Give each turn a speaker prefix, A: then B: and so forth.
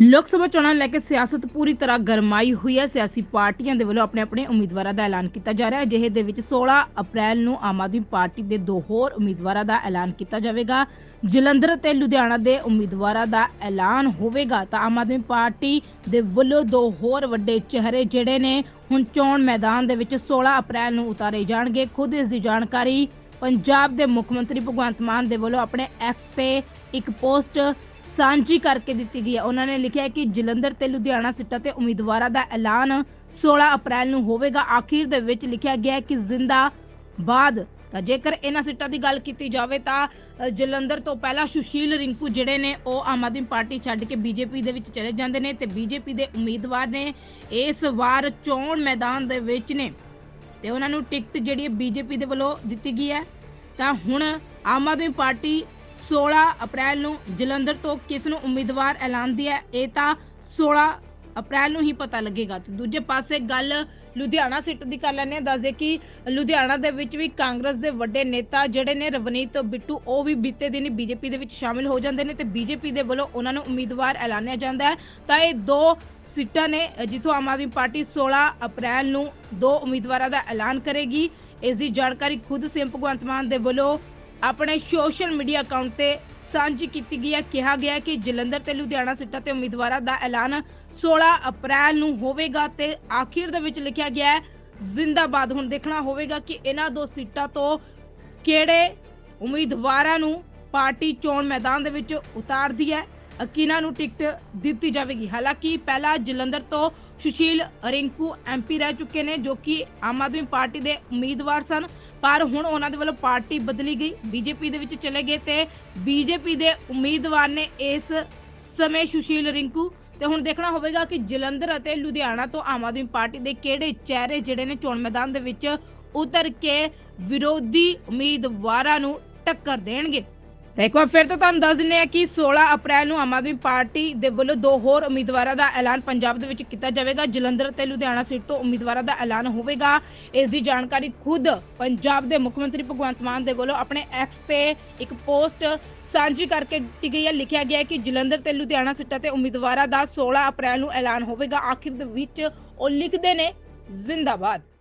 A: ਲੋਕ ਸਭਾ ਚੋਣਾਂ ਨੂੰ ਲੈ ਕੇ ਸਿਆਸਤ ਪੂਰੀ ਤਰ੍ਹਾਂ ਗਰਮਾਈ ਹੋਈ ਹੈ। ਸਿਆਸੀ ਪਾਰਟੀਆਂ ਦੇ ਵੱਲੋਂ ਆਪਣੇ ਆਪਣੇ ਉਮੀਦਵਾਰਾਂ ਦਾ ਐਲਾਨ ਕੀਤਾ ਜਾ ਰਿਹਾ ਹੈ। ਜਿਹੇ ਦੇ ਵਿੱਚ 16 ਅਪ੍ਰੈਲ ਨੂੰ ਆਮ ਆਦਮੀ ਪਾਰਟੀ ਦੇ ਦੋ ਹੋਰ ਉਮੀਦਵਾਰਾਂ ਦਾ ਐਲਾਨ ਕੀਤਾ ਜਾਵੇਗਾ। ਜਲੰਧਰ ਤੇ ਲੁਧਿਆਣਾ ਦੇ ਉਮੀਦਵਾਰਾਂ ਦਾ ਐਲਾਨ ਹੋਵੇਗਾ ਤਾਂ ਆਮ ਆਦਮੀ ਪਾਰਟੀ ਦੇ ਵੱਲੋਂ ਦੋ ਹੋਰ ਵੱਡੇ ਚਿਹਰੇ ਜਿਹੜੇ ਨੇ, ਹੁਣ ਚੋਣ ਮੈਦਾਨ ਦੇ ਵਿੱਚ 16 ਅਪ੍ਰੈਲ ਨੂੰ ਉਤਾਰੇ ਜਾਣਗੇ। ਖੁਦ ਇਸ ਦੀ ਜਾਣਕਾਰੀ ਪੰਜਾਬ ਦੇ ਮੁੱਖ ਮੰਤਰੀ ਭਗਵੰਤ ਮਾਨ ਦੇ ਵੱਲੋਂ ਆਪਣੇ ਐਕਸ ਤੇ ਇੱਕ ਪੋਸਟ ਸਾਂਝੀ ਕਰਕੇ ਦਿੱਤੀ ਗਈ ਹੈ। ਉਹਨਾਂ ਨੇ ਲਿਖਿਆ ਕਿ ਜਲੰਧਰ ਤੇ ਲੁਧਿਆਣਾ ਸੀਟਾਂ ਤੇ ਉਮੀਦਵਾਰਾਂ ਦਾ ਐਲਾਨ 16 ਅਪ੍ਰੈਲ ਨੂੰ ਹੋਵੇਗਾ। ਆਖਿਰ ਦੇ ਵਿੱਚ ਲਿਖਿਆ ਗਿਆ ਹੈ ਕਿ ਜ਼ਿੰਦਾਬਾਦ ਤਾਂ ਜੇਕਰ ਇਹਨਾਂ ਸੀਟਾਂ ਦੀ ਗੱਲ ਕੀਤੀ ਜਾਵੇ ਤਾਂ ਜਲੰਧਰ ਤੋਂ ਪਹਿਲਾਂ ਸੁਸ਼ੀਲ ਰਿੰਕੂ ਜਿਹੜੇ ਨੇ, ਉਹ ਆਮ ਆਦਮੀ ਪਾਰਟੀ ਛੱਡ ਕੇ ਬੀਜੇਪੀ ਦੇ ਵਿੱਚ ਚਲੇ ਜਾਂਦੇ ਨੇ ਤੇ ਬੀਜੇਪੀ ਦੇ ਉਮੀਦਵਾਰ ਨੇ ਇਸ ਵਾਰ ਚੋਣ ਮੈਦਾਨ ਦੇ ਵਿੱਚ ਨੇ। ਤੇ ਉਹਨਾਂ ਨੂੰ ਟਿਕਟ ਜਿਹੜੀ ਹੈ ਬੀਜੇਪੀ ਦੇ ਵੱਲੋਂ ਦਿੱਤੀ ਗਈ ਹੈ। ਤਾਂ ਹੁਣ ਆਮ ਆਦਮੀ ਪਾਰਟੀ 16 ਅਪ੍ਰੈਲ ਨੂੰ ਜਲੰਧਰ ਤੋਂ ਕਿਸ ਨੂੰ ਉਮੀਦਵਾਰ ਐਲਾਨਦੀ ਹੈ, ਇਹ ਤਾਂ 16 ਅਪ੍ਰੈਲ ਨੂੰ ਹੀ ਪਤਾ ਲੱਗੇਗਾ। ਤੇ ਦੂਜੇ ਪਾਸੇ ਗੱਲ ਲੁਧਿਆਣਾ ਸੀਟ ਦੀ ਕਰ ਲੈਂਦੇ ਹਾਂ। ਦੱਸਦੇ ਕਿ ਲੁਧਿਆਣਾ ਦੇ ਵਿੱਚ ਵੀ ਕਾਂਗਰਸ ਦੇ ਵੱਡੇ ਨੇਤਾ ਜਿਹੜੇ ਨੇ ਰਵਨੀਤ ਬਿੱਟੂ, ਉਹ ਵੀ ਬੀਤੇ ਦਿਨ ਬੀਜੇਪੀ ਦੇ ਵਿੱਚ ਸ਼ਾਮਿਲ ਹੋ ਜਾਂਦੇ ਨੇ ਤੇ ਬੀਜੇਪੀ ਦੇ ਵੱਲੋਂ ਉਹਨਾਂ ਨੂੰ ਉਮੀਦਵਾਰ ਐਲਾਨਿਆ ਜਾਂਦਾ ਹੈ। ਤਾਂ ਇਹ ਦੋ ਸੀਟਾਂ ਨੇ, ਜਿੱਥੋਂ ਆਮ ਆਦਮੀ ਪਾਰਟੀ 16 ਅਪ੍ਰੈਲ ਨੂੰ ਦੋ ਉਮੀਦਵਾਰਾਂ ਦਾ ਐਲਾਨ ਕਰੇਗੀ। ਇਸ ਦੀ ਜਾਣਕਾਰੀ ਖੁਦ ਸੀਐਮ ਭਗਵੰਤ ਮਾਨ ਦੇ ਵੱਲੋਂ ਆਪਣੇ ਸੋਸ਼ਲ ਮੀਡੀਆ ਅਕਾਊਂਟ ਤੇ ਸਾਂਝੀ ਕੀਤੀ ਗਈ ਹੈ। ਕਿਹਾ ਗਿਆ ਹੈ ਕਿ ਜਲੰਧਰ ਤੇ ਲੁਧਿਆਣਾ ਸੀਟਾਂ ਤੇ ਉਮੀਦਵਾਰਾਂ ਦਾ ਐਲਾਨ 16 ਅਪ੍ਰੈਲ ਨੂੰ ਹੋਵੇਗਾ ਤੇ ਆਖਿਰ ਦੇ ਵਿੱਚ ਲਿਖਿਆ ਗਿਆ ਹੈ ਜ਼ਿੰਦਾਬਾਦ। ਹੁਣ ਦੇਖਣਾ ਹੋਵੇਗਾ ਕਿ ਇਹਨਾਂ ਦੋ ਸੀਟਾਂ ਤੋਂ ਕਿਹੜੇ ਉਮੀਦਵਾਰਾਂ ਨੂੰ ਪਾਰਟੀ ਚੋਣ ਮੈਦਾਨ ਦੇ ਵਿੱਚ ਉਤਾਰਦੀ ਹੈ ਅ, ਕਿਹਨਾਂ ਨੂੰ ਟਿਕਟ ਦਿੱਤੀ ਜਾਵੇਗੀ। ਹਾਲਾਂਕਿ ਪਹਿਲਾ ਜਲੰਧਰ ਤੋਂ ਸੁਸ਼ੀਲ ਰਿੰਕੂ ਐਮਪੀ ਰਹਿ ਚੁੱਕੇ ਨੇ ਜੋ ਕਿ ਆਮ ਆਦਮੀ ਪਾਰਟੀ ਦੇ ਉਮੀਦਵਾਰ ਸਨ। ਪਰ ਹੁਣ ਉਹਨਾਂ ਦੇ ਵੱਲੋਂ ਪਾਰਟੀ ਬਦਲੀ ਗਈ। ਬੀਜੇਪੀ ਦੇ ਵਿੱਚ ਚਲੇ ਗਏ ਤੇ ਬੀਜੇਪੀ ਦੇ ਉਮੀਦਵਾਰ ਨੇ ਇਸ ਸਮੇਂ ਸੁਸ਼ੀਲ ਰਿੰਕੂ। ਤੇ ਹੁਣ ਦੇਖਣਾ ਹੋਵੇਗਾ ਕਿ ਜਲੰਧਰ ਅਤੇ ਲੁਧਿਆਣਾ ਤੋਂ ਆਮ ਆਦਮੀ ਪਾਰਟੀ ਦੇ ਕਿਹੜੇ ਚਿਹਰੇ ਜਿਹੜੇ ਨੇ ਚੋਣ ਮੈਦਾਨ ਦੇ ਵਿੱਚ ਉਤਰ ਕੇ ਵਿਰੋਧੀ ਉਮੀਦਵਾਰਾਂ ਨੂੰ ਟੱਕਰ ਦੇਣਗੇ। ਤਾਂ ਇੱਕ ਵਾਰ ਫਿਰ ਤੋਂ ਤੁਹਾਨੂੰ ਦੱਸ ਦਿੰਦੇ ਆ ਕਿ 16 ਅਪ੍ਰੈਲ ਨੂੰ ਆਮ ਆਦਮੀ ਪਾਰਟੀ ਦੇ ਵੱਲੋਂ ਦੋ ਹੋਰ ਉਮੀਦਵਾਰਾਂ ਦਾ ਐਲਾਨ ਪੰਜਾਬ ਦੇ ਵਿੱਚ ਕੀਤਾ ਜਾਵੇਗਾ। ਜਲੰਧਰ ਤੇ ਲੁਧਿਆਣਾ ਸੀਟ ਤੋਂ ਉਮੀਦਵਾਰਾਂ ਦਾ ਐਲਾਨ ਹੋਵੇਗਾ। ਇਸ ਦੀ ਜਾਣਕਾਰੀ ਖੁਦ ਪੰਜਾਬ ਦੇ ਮੁੱਖ ਮੰਤਰੀ ਭਗਵੰਤ ਮਾਨ ਦੇ ਵੱਲੋਂ ਆਪਣੇ ਐਕਸ ਤੇ ਇੱਕ ਪੋਸਟ ਸਾਂਝੀ ਕਰਕੇ ਦਿੱਤੀ ਗਈ ਹੈ। ਲਿਖਿਆ ਗਿਆ ਹੈ ਕਿ ਜਲੰਧਰ ਤੇ ਲੁਧਿਆਣਾ ਸੀਟਾਂ ਤੇ ਉਮੀਦਵਾਰਾਂ ਦਾ 16 ਅਪ੍ਰੈਲ ਨੂੰ ਐਲਾਨ ਹੋਵੇਗਾ। ਆਖਿਰ ਦੇ ਵਿੱਚ ਉਹ ਲਿਖਦੇ ਨੇ, ਜ਼ਿੰਦਾਬਾਦ।